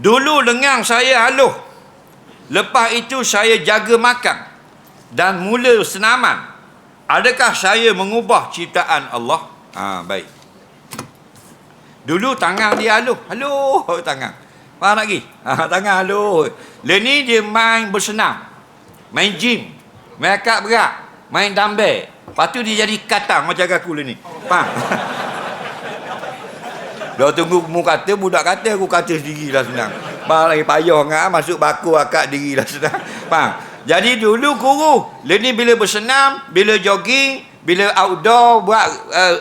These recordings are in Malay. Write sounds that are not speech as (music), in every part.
Dulu lengang saya haluh. Lepas itu saya jaga makan. Dan mula senaman. Adakah saya mengubah ciptaan Allah? Ha, baik. Dulu tangan dia haluh. Haluh tangan. Faham lagi? Ha, tangan haluh. Lepas ni dia main bersenam. Main gym. Main akak berat. Main dumbbell. Lepas tu dia jadi katang macam aku ni. Faham? (laughs) Dah tunggu mu kata, budak kata aku kata sendiri lah senang. Faham lagi payah ngah masuk baku akak diri lah senang. Faham? Jadi dulu guru, ni bila bersenam, bila jogging, bila outdoor buat uh,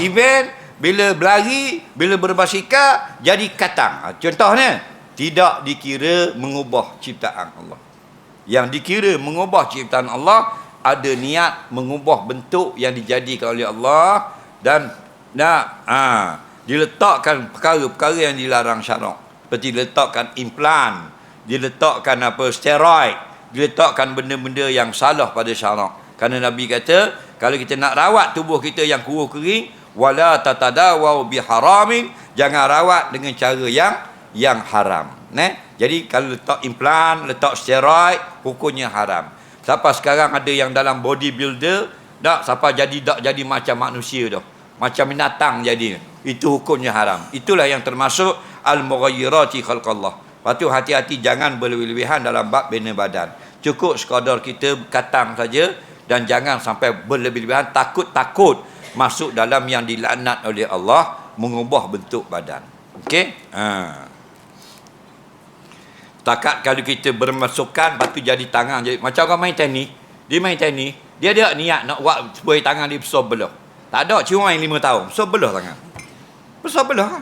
event, bila berlari, bila berbasikal, jadi katang. Ha, contohnya, tidak dikira mengubah ciptaan Allah. Yang dikira mengubah ciptaan Allah, ada niat mengubah bentuk yang dijadikan oleh Allah dan nak ha, diletakkan perkara-perkara yang dilarang syarak. Seperti diletakkan implan, diletakkan apa steroid, diletakkan benda-benda yang salah pada syarak. Kerana Nabi kata, kalau kita nak rawat tubuh kita yang kuruh kering, wala tatadawau biharamin jangan rawat dengan cara yang yang haram ne jadi kalau letak implan letak steroid hukumnya haram siapa sekarang ada yang dalam bodybuilder tak siapa jadi tak jadi macam manusia dah macam binatang jadi itu hukumnya haram itulah yang termasuk al-mughayyirati khalqallah Lepas tu hati-hati jangan berlebihan dalam bab bina badan. Cukup sekadar kita katang saja dan jangan sampai berlebihan takut-takut masuk dalam yang dilaknat oleh Allah mengubah bentuk badan. Okey? Ha. Takat kalau kita bermasukan batu jadi tangan jadi macam orang main tenis, dia main tenis, dia ada niat nak buat supaya tangan dia besar belah. Tak ada cuma main 5 tahun, besar belah tangan. Besar belah. Ha.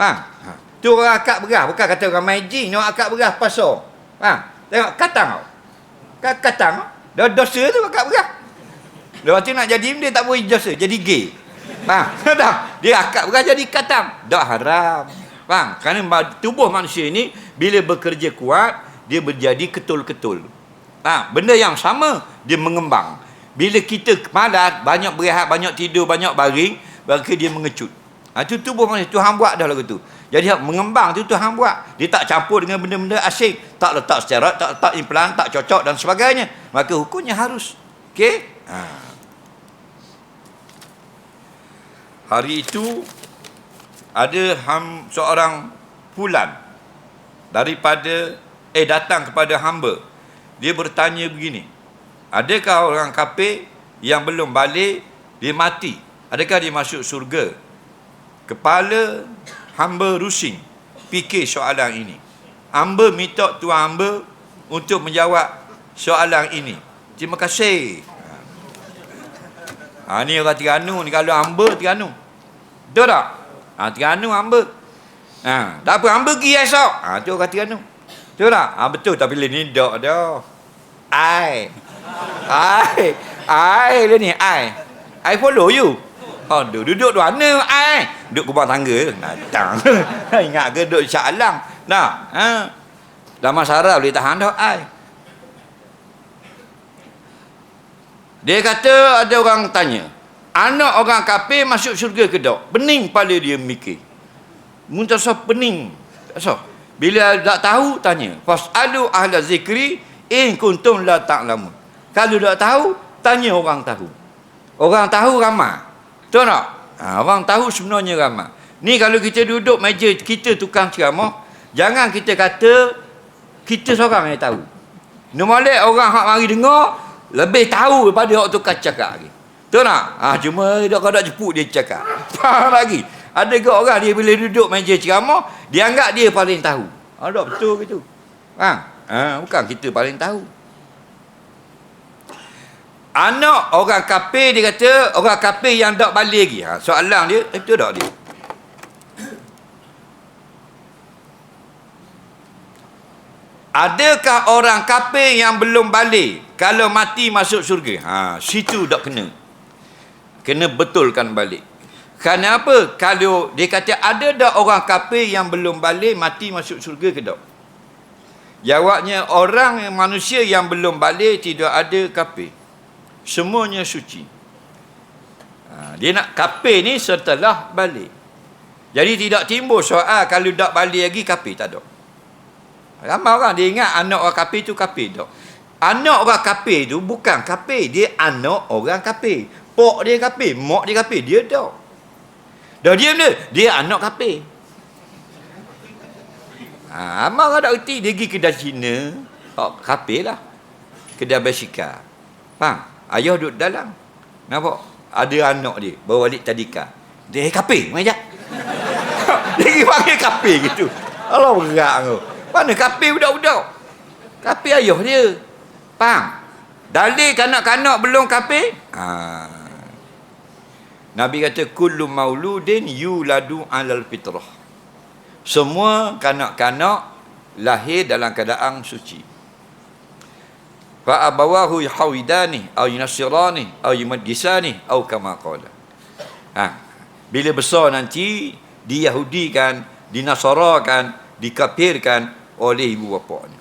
ha. ha. Tu orang akak berah, bukan kata orang main jing, orang akak berah pasal. Ha. Tengok katang tau. Katang. Dah dosa tu akak berah. Lepas tu nak jadi dia tak boleh dosa, jadi gay. (laughs) Dah. Dia akak bukan jadi katam. Dah haram. Faham? Kerana tubuh manusia ini bila bekerja kuat, dia menjadi ketul-ketul. Faham? Benda yang sama, dia mengembang. Bila kita malas, banyak berehat, banyak tidur, banyak baring, maka dia mengecut. Ha, itu tubuh manusia. Tuhan buat dah lagu tu. Jadi mengembang tu Tuhan buat. Dia tak campur dengan benda-benda asing. Tak letak secara, tak letak implan, tak cocok dan sebagainya. Maka hukumnya harus. Okey? Ha. Hari itu ada ham, seorang pulan daripada eh datang kepada hamba. Dia bertanya begini. Adakah orang kafir yang belum balik dia mati? Adakah dia masuk surga? Kepala hamba rusing fikir soalan ini. Hamba minta tuan hamba untuk menjawab soalan ini. Terima kasih. Ha, ni orang Terengganu ni kalau hamba Terengganu. Betul tak? Ha, Terengganu hamba. Ha, tak apa hamba pergi esok. Ha, tu orang Terengganu. Betul tak? Ha, betul tapi ni dak dah. Ai. Ai. Ai le ni ai. I follow you. Aduh, duduk tu mana ai? Duduk kubang tangga. Datang. (laughs) Ingat ke duduk Shah Alam? Nah, ha. Dalam Sarah boleh tahan dah ai. Dia kata ada orang tanya, anak orang kafir masuk syurga ke tak? Pening pada dia mikir. Muntasah pening. So, bila tak tahu tanya, fasalu ahla zikri in kuntum la ta'lamun. Kalau tak tahu, tanya orang tahu. Orang tahu ramai. Betul tak? Ha, orang tahu sebenarnya ramai. Ni kalau kita duduk meja kita tukang ceramah, jangan kita kata kita seorang yang tahu. Nombor orang hak mari dengar, lebih tahu daripada orang tukar cakap lagi. Betul tak? Ha, cuma dia kalau jeput dia cakap. (laughs) Faham lagi? Ada ke orang dia bila duduk meja ceramah, dia anggap dia paling tahu. Ada ha, betul gitu. Ha? ha, bukan kita paling tahu. Anak orang kafir dia kata, orang kafir yang tak balik lagi. Ha, soalan dia, eh, betul tak dia? Adakah orang kafir yang belum balik kalau mati masuk syurga? Ha, situ tak kena. Kena betulkan balik. Kerana apa? Kalau dia kata ada tak orang kafir yang belum balik mati masuk syurga ke tak? Jawabnya orang manusia yang belum balik tidak ada kafir. Semuanya suci. Ha, dia nak kafir ni setelah balik. Jadi tidak timbul soal kalau tak balik lagi kafir tak ada. Ramai orang dia ingat anak orang kafir tu kafir tak. Anak orang kafir tu bukan kafir, dia anak orang kafir. Pok dia kafir, mak dia kafir, dia tak. Dah diam dia, dia anak kafir. Ha, amal tak erti, dia pergi kedai Cina, oh, kafir lah. Kedai basikal. Faham? Ayah duduk dalam. Nampak? Ada anak dia, bawa balik tadika. Dia kafir, mari jap. dia pergi panggil kafir gitu. Allah berat tu. Mana kafir budak-budak? Kafir ayah dia. Faham? Dalil kanak-kanak belum kafir? Ha. Nabi kata kullu mauludin yuladu alal fitrah. Semua kanak-kanak lahir dalam keadaan suci. Fa abawahu yahwidani aw yunasirani aw yumaddisani aw kama qala. Ha. Bila besar nanti diyahudikan, dinasarakan, dikafirkan oleh ibu bapanya.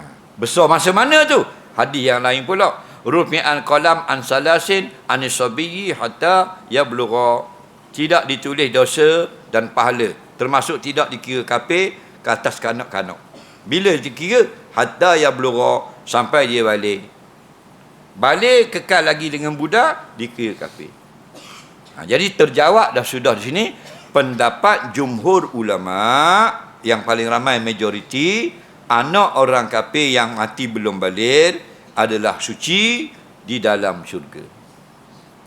Ha. Besar masa mana tu? Hadis yang lain pula. Rufi'an qalam an salasin an sabiyyi hatta yablugha. Tidak ditulis dosa dan pahala. Termasuk tidak dikira kafir ke atas kanak-kanak. Bila dikira? Hatta yablugha sampai dia balik. Balik kekal lagi dengan budak dikira kafir. Ha, jadi terjawab dah sudah di sini pendapat jumhur ulama yang paling ramai majoriti anak orang kafir yang mati belum balik adalah suci di dalam syurga.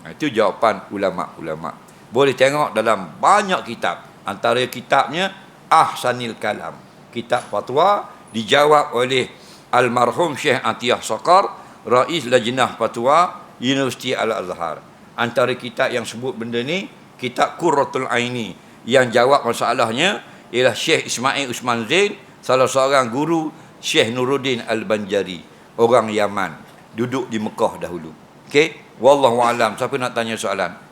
Ha, itu jawapan ulama-ulama. Boleh tengok dalam banyak kitab. Antara kitabnya Ahsanil Kalam. Kitab fatwa dijawab oleh almarhum Syekh Atiyah Sokar, Rais Lajnah Fatwa Universiti Al-Azhar. Antara kitab yang sebut benda ni, kitab Qurratul Aini yang jawab masalahnya ialah Syekh Ismail Usman Zain, salah seorang guru Syekh Nuruddin Al-Banjari, orang Yaman, duduk di Mekah dahulu. Okey, wallahu alam. Siapa nak tanya soalan?